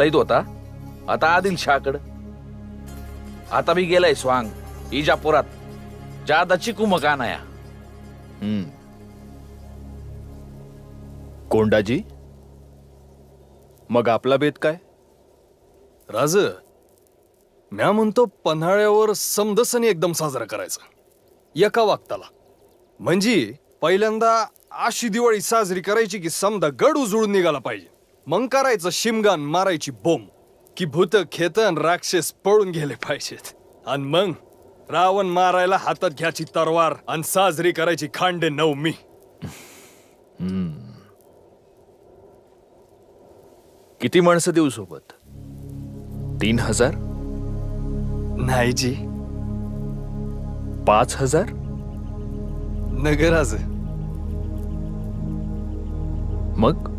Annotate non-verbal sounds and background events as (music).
लईत होता? आता आदिल शाहकड आता मी गेलाय स्वांग इजापुरात. जादा चिकू मकानाया हम्म. कोंडाजी? मग आपला बेत काय? राज म्या म्हणतो पन्हाळ्यावर समदसनी एकदम साजरा करायचा. एका वागताला म्हणजे पहिल्यांदा अशी दिवाळी साजरी करायची की समदा गड उजळून निघाला पाहिजे. मग करायचं शिमगान मारायची बोंब. की भूत खेतन राक्षस पळून गेले पाहिजेत. आणि मग रावण मारायला हातात घ्यायची तरवार आणि साजरी करायची खांडे नवमी (laughs) किती माणसं देऊ सोबत? तीन हजार? नाही जी. पाच हजार? नगराज मग?